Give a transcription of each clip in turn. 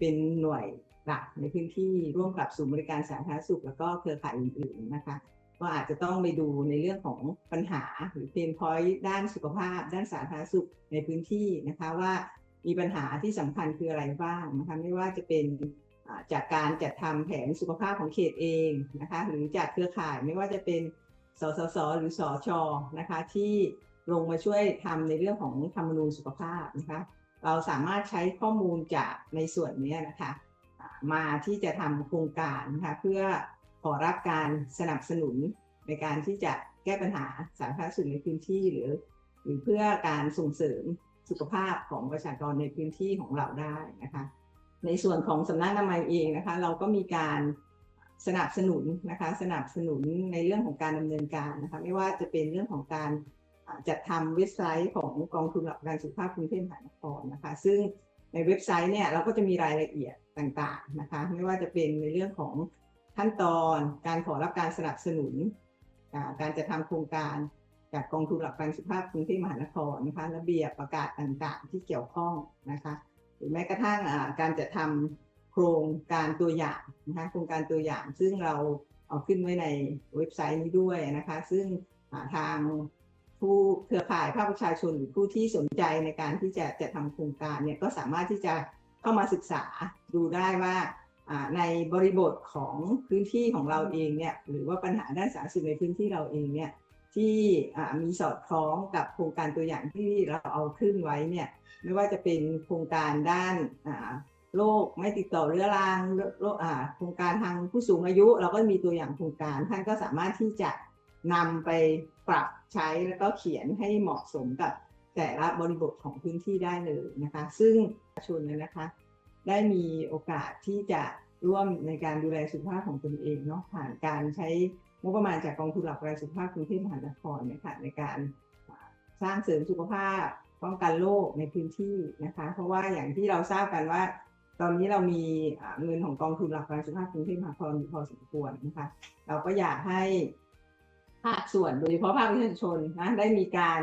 เป็นหน่วยหลักในพื้นที่ร่วมกับศูนย์บริการสาธารณสุข แล้วก็เครือข่ายอื่นๆนะคะก็อาจจะต้องไปดูในเรื่องของปัญหาหรือเพนพอยต์ด้านสุขภาพ ด้านสาธารณสุขในพื้นที่นะคะว่ามีปัญหาที่สำคัญคืออะไรบ้างนะคะไม่ว่าจะเป็นจากการจัดทำแผนสุขภาพของเขตเองนะคะหรือจากเครือข่ายไม่ว่าจะเป็นสสสหรือสอชนะคะที่ลงมาช่วยทำในเรื่องของธรรมนูญสุขภาพนะคะ เราสามารถใช้ข้อมูลจากในส่วนนี้นะคะมาที่จะทำโครงการนะคะเพื่อขอรับการสนับสนุนในการที่จะแก้ปัญหาสาธารณสุขในพื้นที่หรือ หรือเพื่อการส่งเสริมสุขภาพของประชากรในพื้นที่ของเราได้นะคะในส่วนของสำนักอนามัยเองนะคะ เราก็มีการสนับสนุนนะคะ สนับสนุนในเรื่องของการดำเนินการนะคะ ไม่ว่าจะเป็นเรื่องของการ จัดทำเว็บไซต์ของกองทุนหลักประกันสุขภาพกรุงเทพมหานครนะคะ ซึ่งในเว็บไซต์เนี่ยเราก็จะมีรายละเอียดต่างๆนะคะ ไม่ว่าจะเป็นในเรื่องของขั้นตอนการขอรับการสนับสนุน การจะทำโครงการจากกองทุนหลักประกันสุขภาพกรุงเทพมหานครนะคะระเบียบประกาศต่างๆ ที่เกี่ยวข้องนะคะหรือแม้กระทั่งการจะทำโครงการตัวอย่างนะคะโครงการตัวอย่างซึ่งเราเอาขึ้นไว้ในเว็บไซต์นี้ด้วยนะคะ ซึ่งทาง ผู้เครือข่ายภาคประชาชนหรือผู้ที่สนใจในการที่จะจะทำโครงการเนี่ยก็สามารถที่จะเข้ามาศึกษาดูได้ว่าในบริบทของพื้นที่ของเราเองเนี่ยหรือว่าปัญหาด้านสาธารณสุขในพื้นที่เราเองเนี่ยที่มีสอดคล้องกับโครงการตัวอย่างที่เราเอาขึ้นไว้เนี่ยไม่ว่าจะเป็นโครงการด้านโรคไม่ติดต่อเรื้อรังโรคอ่าโครงการทางผู้สูงอายุ เราก็มีตัวอย่างโครงการท่านก็สามารถที่จะนำไป ปรับใช้แล้วก็เขียนให้เหมาะสมกับแต่ละบริบทของพื้นที่ได้เลยนะคะ ซึ่งประชาชนนะคะ ได้มีโอกาสที่จะร่วมในการดูแลสุขภาพของตนเองเนาะผ่านการใช้งบประมาณจากกองทุนหลักประกันสุขภาพกรุงเทพมหานครเนี่ยค่ะในการสร้างเสริมสุขภาพป้องกันโรคในพื้นที่นะคะ เพราะว่าอย่างที่เราทราบกันว่า ตอนนี้เรามีเงินของกองทุนหลักประกันสุขภาพกรุงเทพมหานครอยู่พอสมควรนะคะ เราก็อยากให้ ภาคส่วนโดยเฉพาะภาคประชาชนนะได้มีการ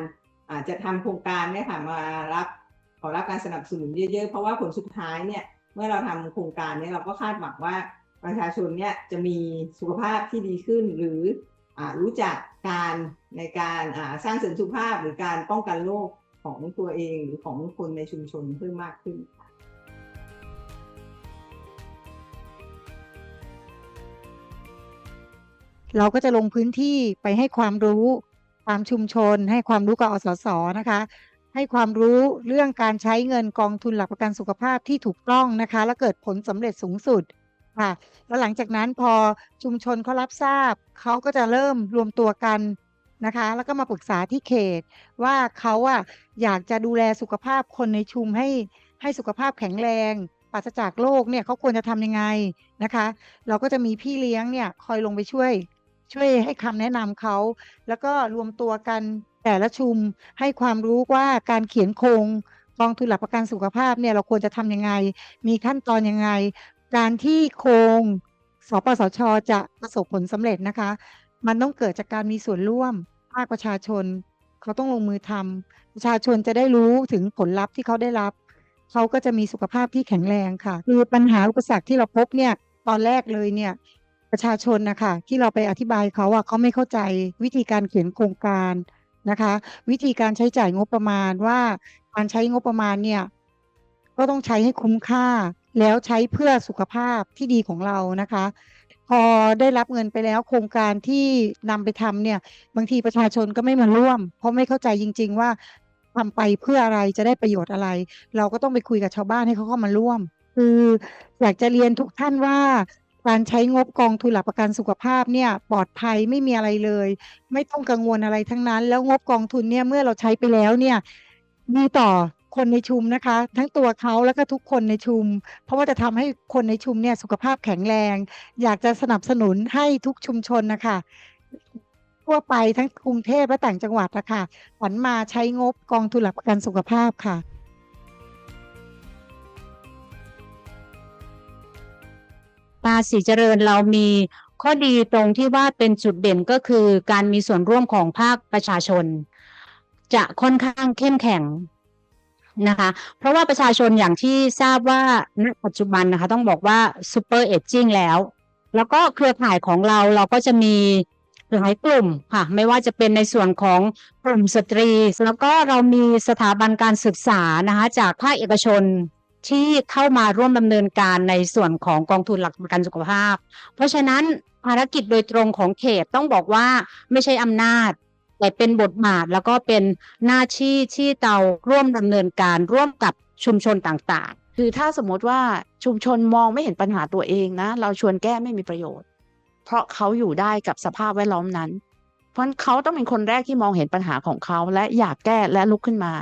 อาจจะทำโครงการเนี่ยค่ะมารับขอรับการสนับสนุนเยอะๆ เพราะว่าผลสุดท้ายเนี่ยเมื่อเราทำโครงการเนี่ยเราก็คาดหวังว่าประชาชนเนี่ยจะมีสุขภาพที่ดีขึ้น หรืออรู้จักการในการสร้างเสริมสุขภาพหรือการป้องกันโรคของตัวเองหรือของคนในชุมชนเพิ่มมากขึ้นค่ะ เราก็จะลงพื้นที่ไปให้ความรู้ตามชุมชน ให้ความรู้กับอสสนะคะ ให้ความรู้เรื่องการใช้เงินกองทุนหลักประกันสุขภาพที่ถูกต้องนะคะ และเกิดผลสำเร็จสูงสุดค่ะ แล้วหลังจากนั้นพอชุมชนเขารับทราบเขาก็จะเริ่มรวมตัวกันนะคะ แล้วก็มาปรึกษาที่เขต ว่าเขาอะอยากจะดูแลสุขภาพคนในชุมให้ให้สุขภาพแข็งแรงปราศจากโรคเนี่ยเขาควรจะทำยังไงนะคะ เราก็จะมีพี่เลี้ยงเนี่ยคอยลงไปช่วย ช่วยให้คำแนะนำเขา แล้วก็รวมตัวกันแต่ละชุมให้ความรู้ว่าการเขียนโครงกองทุนหลักประกันสุขภาพเนี่ยเราควรจะทำยังไง มีขั้นตอนยังไง การที่โครงสปสช จะประสบผลสำเร็จนะคะ มันต้องเกิดจากการมีส่วนร่วมภาคประชาชน เขาต้องลงมือทำประชาชนจะได้รู้ถึงผลลัพธ์ที่เขาได้รับ เขาก็จะมีสุขภาพที่แข็งแรงค่ะ คือปัญหาอุปสรรคที่เราพบเนี่ยตอนแรกเลยเนี่ย ประชาชนนะคะที่เราไปอธิบายเขาอะเขาไม่เข้าใจวิธีการเขียนโครงการนะคะ วิธีการใช้จ่ายงบประมาณว่าการใช้งบประมาณเนี่ยก็ต้องใช้ให้คุ้มค่า แล้วใช้เพื่อสุขภาพที่ดีของเรานะคะ พอได้รับเงินไปแล้วโครงการที่นำไปทำเนี่ยบางทีประชาชนก็ไม่มาร่วม เพราะไม่เข้าใจจริง ๆ ว่าทำไปเพื่ออะไรจะได้ประโยชน์อะไร เราก็ต้องไปคุยกับชาวบ้านให้เขาเข้ามาร่วม คืออยากจะเรียนทุกท่านว่า การใช้งบกองทุนหลักประกันสุขภาพเนี่ยปลอดภัยไม่มีอะไรเลย ไม่ต้องกังวลอะไรทั้งนั้น แล้วงบกองทุนเนี่ยเมื่อเราใช้ไปแล้วเนี่ยดีต่อคนในชุมนะคะ ทั้งตัวเขาแล้วก็ทุกคนในชุม เพราะว่าจะทำให้คนในชุมเนี่ยสุขภาพแข็งแรง อยากจะสนับสนุนให้ทุกชุมชนนะคะทั่วไปทั้งกรุงเทพและต่างจังหวัดนะคะหันมาใช้งบกองทุนหลักประกันสุขภาพค่ะ ภาษีเจริญเรามีข้อดีตรงที่ว่าเป็นจุดเด่นก็คือการมีส่วนร่วมของภาคประชาชน จะค่อนข้างเข้มแข็งนะคะ เพราะว่าประชาชนอย่างที่ทราบว่าณปัจจุบันนะคะ ต้องบอกว่าซูเปอร์เอจจิ้งแล้ว แล้วก็เครือข่ายของเราเราก็จะมีหลายกลุ่มค่ะ ไม่ว่าจะเป็นในส่วนของกลุ่มสตรี แล้วก็เรามีสถาบันการศึกษานะคะ จากภาคเอกชน ที่เข้ามาร่วมดำเนินการในส่วนของกองทุนหลักประกันสุขภาพ เพราะฉะนั้นภารกิจโดยตรงของเขตต้องบอกว่าไม่ใช่อำนาจ แต่เป็นบทบาทแล้วก็เป็นหน้าที่ที่เราร่วมดำเนินการร่วมกับชุมชนต่างๆ คือถ้าสมมติว่าชุมชนมองไม่เห็นปัญหาตัวเองนะ เราชวนแก้ไม่มีประโยชน์ เพราะเขาอยู่ได้กับสภาพแวดล้อมนั้น เพราะเขาต้องเป็นคนแรกที่มองเห็นปัญหาของเขาและอยากแก้และลุกขึ้นมา